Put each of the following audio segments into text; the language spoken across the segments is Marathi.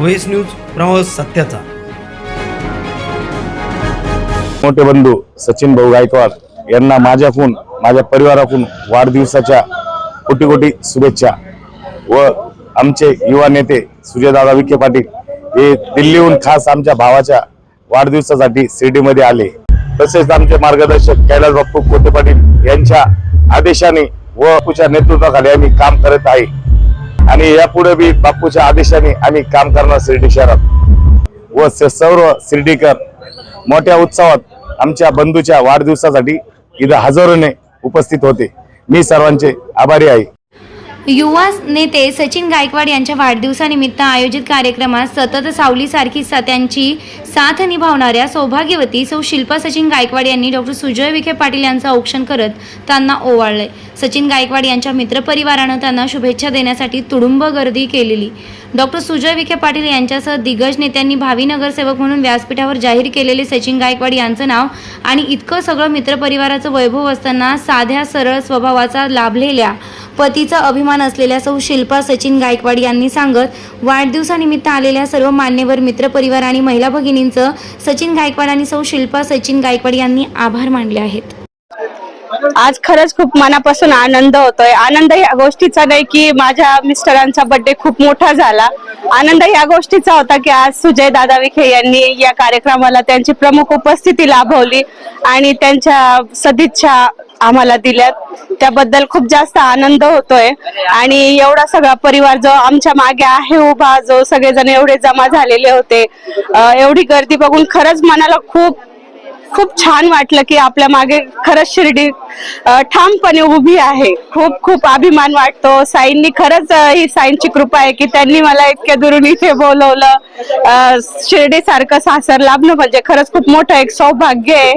व्हॉइस न्यूज प्रवास सत्याचा. मोठे बंधू सचिन भाऊ गायकवाड यांना माझ्याकून माझ्या परिवाराकून वाढदिवसाच्या कोटी कोटी शुभेच्छा. व आमचे युवा नेते सुजयदादा विखे पाटील हे दिल्लीहून खास आमच्या भावाच्या वाढदिवसासाठी शिर्डीमध्ये आले. तसेच आमचे मार्गदर्शक कैलास बाप्पू कोटे पाटील यांच्या आदेशाने व नेतृत्वाखाली आम्ही काम करत आहे. आणि यापुढे बी बापूच्या आदेशाने आम्ही काम करणार शिर्डी शहरात. व सर्व शिर्डीकर मोठ्या उत्सवात आमच्या बंधूच्या वाढदिवसासाठी इथं हजारोने उपस्थित होते. मी सर्वांचे आभारी आहे. युवा नेते सचिन गायकवाड यांच्या वाढदिवसानिमित्त आयोजित कार्यक्रमात सतत सावलीसारखी सारखी त्यांची साथ निभावणाऱ्या सौभाग्यवती सौ शिल्पा सचिन गायकवाड यांनी डॉक्टर सुजय विखे पाटील यांचं औक्षण करत त्यांना ओवाळले. सचिन गायकवाड यांच्या मित्रपरिवारानं त्यांना शुभेच्छा देण्यासाठी तुडुंब गर्दी केलेली. डॉक्टर सुजय विखे पाटील यांच्यासह दिग्गज नेत्यांनी भावी नगरसेवक म्हणून व्यासपीठावर जाहीर केलेले सचिन गायकवाड यांचं नाव आणि इतकं सगळं मित्रपरिवाराचं वैभव असताना साध्या सरळ स्वभावाचा लाभलेल्या पतीचा अभिमान असलेल्या सौ शिल्पा सचिन गायकवाड यांनी सांगत वाढदिवसानिमित्त आलेल्या सर्व मान्यवर मित्रपरिवार आणि महिला भगिनी भगिनींचं सचिन गायकवाड आणि सौ शिल्पा सचिन गायकवाड यांनी आभार मानले आहेत. आज खरंच खूप मनापासून आनंद होतोय. आनंद या गोष्टीचा नाही की माझ्या मिस्टरांचा बर्थडे खूप मोठा झाला. आनंद या गोष्टीचा होता की आज सुजय दादा विखे यांनी या कार्यक्रमाला त्यांची प्रमुख उपस्थिती लाभवली आणि त्यांच्या सदिच्छा आम्हाला दिल्यात. त्याबद्दल खूप जास्त आनंद होतोय. आणि एवढा सगळा परिवार जो आमच्या मागे आहे उभा जो सगळेजण एवढे जमा झालेले होते. एवढी गर्दी बघून खरंच मनाला खूप खूप छान वाटलं की आपल्या मागे खरंच शिर्डी ठामपणे उभी आहे. खूप खूप अभिमान वाटतो. साईंनी खरंच ही साईंची कृपा आहे की त्यांनी मला इतक्या दुरून इथे बोलवलं. शिर्डी सारखं सासर लाभणं म्हणजे खरंच खूप मोठं एक सौभाग्य आहे.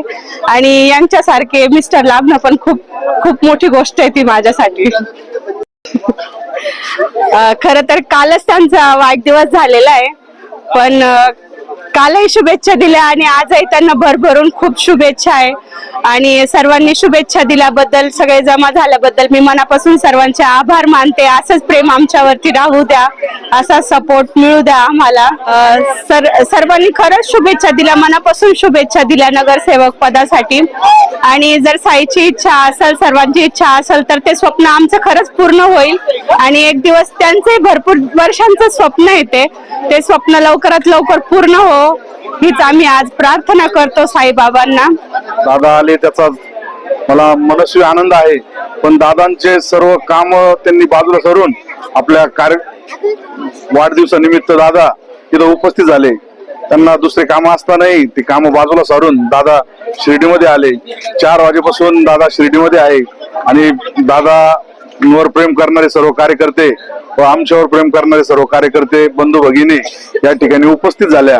आणि यांच्यासारखे मिस्टर लाभणं पण खूप खूप मोठी गोष्ट आहे ती माझ्यासाठी. खर तर कालच त्यांचा वाढदिवस झालेला आहे. पण कालही शुभेच्छा दिल्या आणि आजही त्यांना भरभरून खूप शुभेच्छा आहे. आणि सर्वांनी शुभेच्छा दिल्याबद्दल सगळे जमा झाल्याबद्दल मी मनापासून सर्वांचे आभार मानते. असंच प्रेम आमच्यावरती राहू द्या असा सपोर्ट मिळू द्या आम्हाला. सर सर्वांनी खरंच शुभेच्छा दिल्या मनापासून शुभेच्छा दिल्या नगरसेवक पदासाठी. आणि जर साईची इच्छा असेल सर्वांची इच्छा असेल तर ते स्वप्न आमचं खरंच पूर्ण होईल. आणि एक दिवस त्यांचे भरपूर वर्षांचं स्वप्न येते ते स्वप्न लवकरात लवकर पूर्ण हो. हीच आम्ही आज प्रार्थना करतो साईबाबांना. दादा आले त्याचा मला मनस्वी आनंद आहे. पण दादांचे सर्व काम त्यांनी बाजूला सरून आपल्या कार्य वाढदिवसानिमित्त दादा तिथं उपस्थित झाले. त्यांना दुसरे काम असतानाही ती काम बाजूला सारून दादा शिर्डीमध्ये आले. चार वाजेपासून दादा शिर्डीमध्ये आहे आणि दादा वर प्रेम करणारे सर्व कार्यकर्ते व आमच्यावर प्रेम करणारे सर्व कार्यकर्ते बंधू भगिनी या ठिकाणी उपस्थित झाल्या.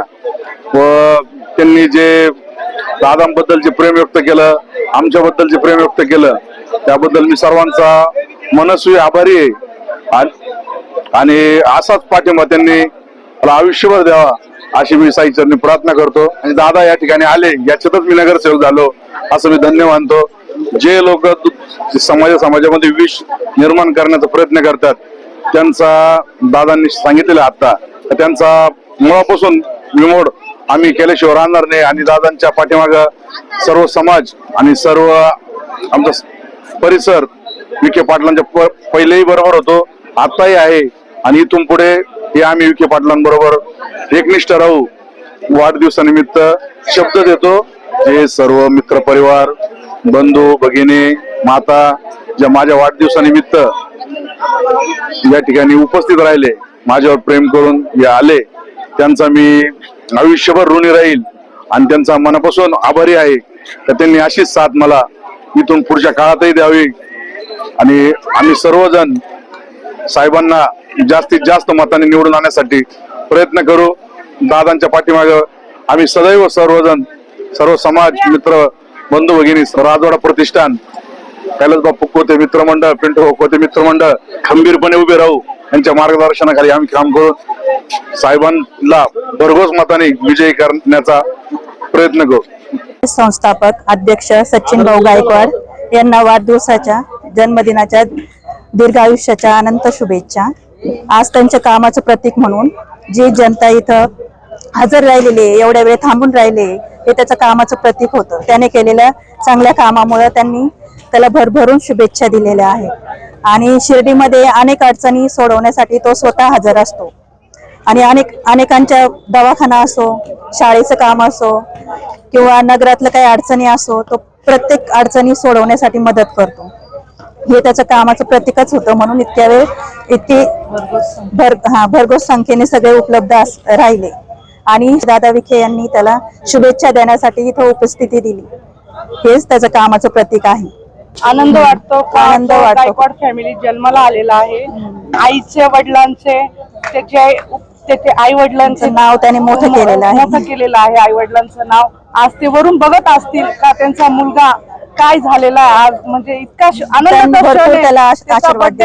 व त्यांनी जे दादांबद्दलचे प्रेम व्यक्त केलं आमच्याबद्दल जे प्रेम व्यक्त केलं त्याबद्दल मी सर्वांचा मनस्वी आभारी आहे. आणि- आणि असाच पाठिंबा त्यांनी मला आयुष्यभर द्यावा अशी मी साईचरणी प्रार्थना करतो. आणि दादा या ठिकाणी आले याच्यातच मी नगरसेवक झालो असं मी धन्य मानतो. जे लोक समाजा समाजामध्ये विष निर्माण करण्याचा प्रयत्न करतात त्यांचा दादांनी सांगितलेलं आता तर त्यांचा मुळापासून विमोड आम्ही केल्याशिवाय राहणार नाही. आणि दादांच्या पाठीमाग सर्व समाज आणि सर्व आमचा परिसर विखे पाटलांच्या प- पहिलेही बरोबर होतो. आताही आहे. आणि इथून पुढे हे आम्ही विखे पाटलांबरोबर एकनिष्ठ राहू. वाढदिवसानिमित्त शब्द देतो. हे सर्व मित्र परिवार बंधू भगिनी माता ज्या माझ्या वाढदिवसानिमित्त या ठिकाणी उपस्थित राहिले माझ्यावर प्रेम करून हे आले त्यांचा मी आयुष्यभर ऋणी राहील आणि त्यांचा मनापासून आभारी आहे. तर त्यांनी अशीच साथ मला इथून पुढच्या काळातही द्यावी. आणि आम्ही सर्वजण साहेबांना जास्तीत जास्त मताने निवडून आणण्यासाठी प्रयत्न करू. दादांच्या पाठीमागं आम्ही सदैव सर्वजण सर्व समाज मित्र बंधू भगिनी राजवाडा प्रतिष्ठान कैलास बापू कोते मित्रमंडळ पिंटू कोते मित्रमंडळ खंबीरपणे उभे राहू. यांच्या मार्गदर्शनाखाली आम्ही काम करू. साहेबांना भरघोस मताने विजयी करण्याचा प्रयत्न करू. संस्थापक अध्यक्ष सचिन भाऊ गायकवाड यांना वाढदिवसाच्या जन्मदिनाच्या दीर्घ आयुष्याच्या अनंत शुभेच्छा. आज त्यांच्या कामाचं प्रतीक म्हणून जी जनता इथं हजर राहिलेली एवढ्या वेळ थांबून राहिले हे त्याचं कामाचं प्रतीक होतं. त्याने केलेल्या चांगल्या कामामुळे त्यांनी त्याला भरभरून शुभेच्छा दिलेल्या आहेत. आणि शिर्डीमध्ये अनेक अडचणी सोडवण्यासाठी तो स्वतः हजर असतो. आणि अनेक अनेकांच्या दवाखाना असो शाळेचं काम असो किंवा नगरातलं काही अडचणी असो तो प्रत्येक अडचणी सोडवण्यासाठी मदत करतो. हे त्याचं कामाचं प्रतीकच होतं म्हणून इतक्या वेळ इतकी भर हा भरघोस संख्येने सगळे उपलब्ध राहिले. आणि दादा विखे यांनी त्याला शुभेच्छा देण्यासाठी इथं उपस्थिती दिली. हेच त्याचं कामाचं प्रतीक आहे. आनंद वाटतो आनंद वाटतो. फॅमिली जन्माला आलेला आहे. आईचे वडिलांचे त्याचे त्याचे आई वडिलांचे नाव त्याने मोठं केलेलं आहे. मोठं केलेलं आहे आई वडिलांचं नाव. आज ते वरून बघत असतील का त्यांचा मुलगा काय झालेला आज? म्हणजे इतका आनंदाचा दिलेला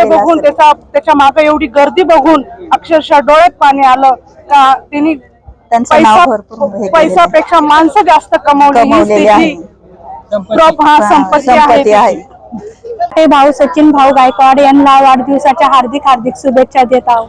बघून. त्याचा त्याच्यामागे एवढी गर्दी बघून अक्षरशः डोळ्यात पाणी आलं का त्यांनी त्यांचं नाव भरपूर हे केलेलं आहे. पैसापेक्षा माणसं जास्त कमवली ही हा संपत्ती आहे आहे. ते भाऊ सचिन भाऊ गायकवाड यांना वाढदिवसाच्या हार्दिक हार्दिक शुभेच्छा देत आहोत.